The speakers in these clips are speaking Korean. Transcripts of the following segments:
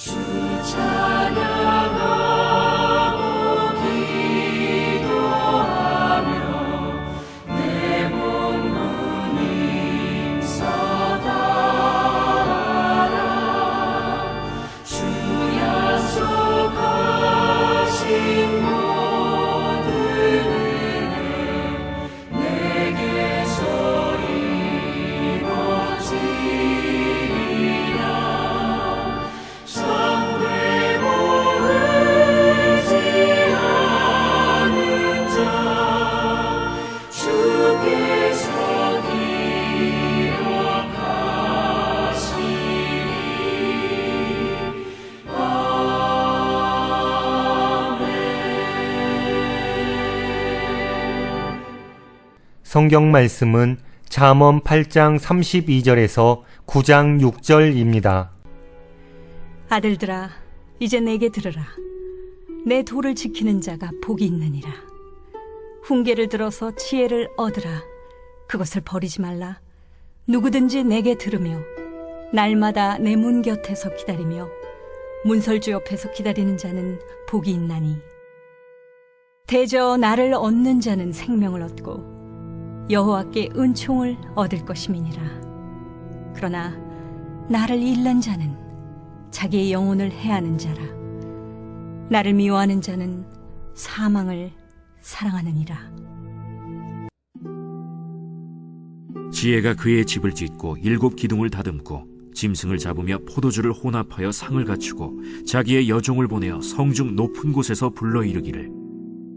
주 성경 말씀은 잠언 8장 32절에서 9장 6절입니다. 아들들아, 이제 내게 들으라. 내 도를 지키는 자가 복이 있느니라. 훈계를 들어서 지혜를 얻으라. 그것을 버리지 말라. 누구든지 내게 들으며 날마다 내 문 곁에서 기다리며 문설주 옆에서 기다리는 자는 복이 있나니 대저 나를 얻는 자는 생명을 얻고 여호와께 은총을 얻을 것임이니라. 그러나 나를 잃는 자는 자기의 영혼을 해하는 자라. 나를 미워하는 자는 사망을 사랑하느니라. 지혜가 그의 집을 짓고 일곱 기둥을 다듬고 짐승을 잡으며 포도주를 혼합하여 상을 갖추고 자기의 여종을 보내어 성중 높은 곳에서 불러 이르기를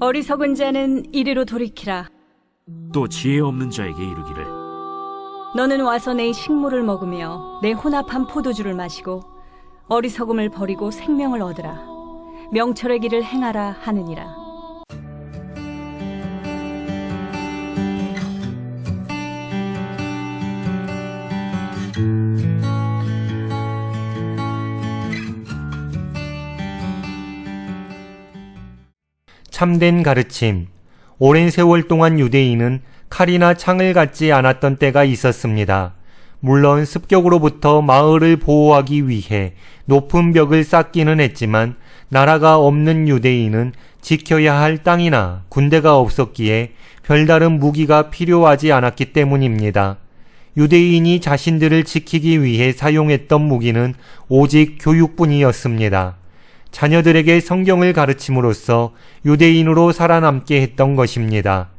어리석은 자는 이리로 돌이키라. 또 지혜 없는 자에게 이르기를 너는 와서 내 식물을 먹으며 내 혼합한 포도주를 마시고 어리석음을 버리고 생명을 얻으라. 명철의 길을 행하라 하느니라. 참된 가르침. 오랜 세월 동안 유대인은 칼이나 창을 갖지 않았던 때가 있었습니다. 물론 습격으로부터 마을을 보호하기 위해 높은 벽을 쌓기는 했지만 나라가 없는 유대인은 지켜야 할 땅이나 군대가 없었기에 별다른 무기가 필요하지 않았기 때문입니다. 유대인이 자신들을 지키기 위해 사용했던 무기는 오직 교육뿐이었습니다. 자녀들에게 성경을 가르침으로써 유대인으로 살아남게 했던 것입니다.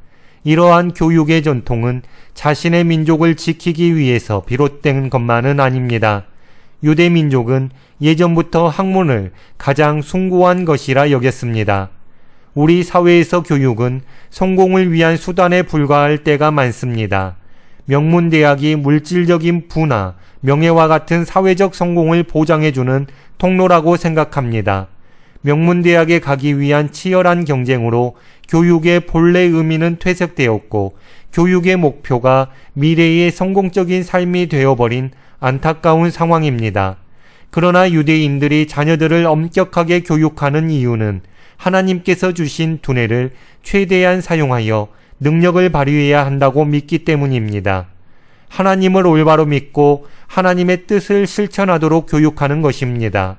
이러한 교육의 전통은 자신의 민족을 지키기 위해서 비롯된 것만은 아닙니다. 유대 민족은 예전부터 학문을 가장 숭고한 것이라 여겼습니다. 우리 사회에서 교육은 성공을 위한 수단에 불과할 때가 많습니다. 명문대학이 물질적인 부나 명예와 같은 사회적 성공을 보장해주는 통로라고 생각합니다. 명문대학에 가기 위한 치열한 경쟁으로 교육의 본래 의미는 퇴색되었고 교육의 목표가 미래의 성공적인 삶이 되어버린 안타까운 상황입니다. 그러나 유대인들이 자녀들을 엄격하게 교육하는 이유는 하나님께서 주신 두뇌를 최대한 사용하여 능력을 발휘해야 한다고 믿기 때문입니다. 하나님을 올바로 믿고 하나님의 뜻을 실천하도록 교육하는 것입니다.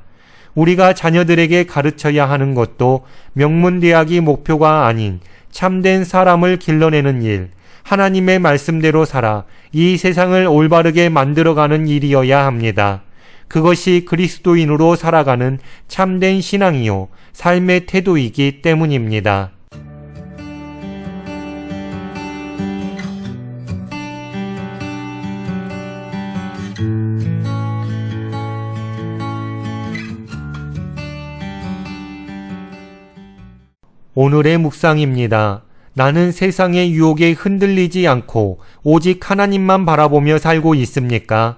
우리가 자녀들에게 가르쳐야 하는 것도 명문대학이 목표가 아닌 참된 사람을 길러내는 일, 하나님의 말씀대로 살아 이 세상을 올바르게 만들어가는 일이어야 합니다. 그것이 그리스도인으로 살아가는 참된 신앙이요, 삶의 태도이기 때문입니다. 오늘의 묵상입니다. 나는 세상의 유혹에 흔들리지 않고 오직 하나님만 바라보며 살고 있습니까?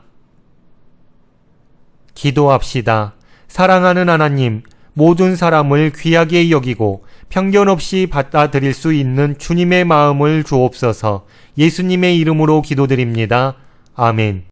기도합시다. 사랑하는 하나님, 모든 사람을 귀하게 여기고 편견 없이 받아들일 수 있는 주님의 마음을 주옵소서 예수님의 이름으로 기도드립니다. 아멘.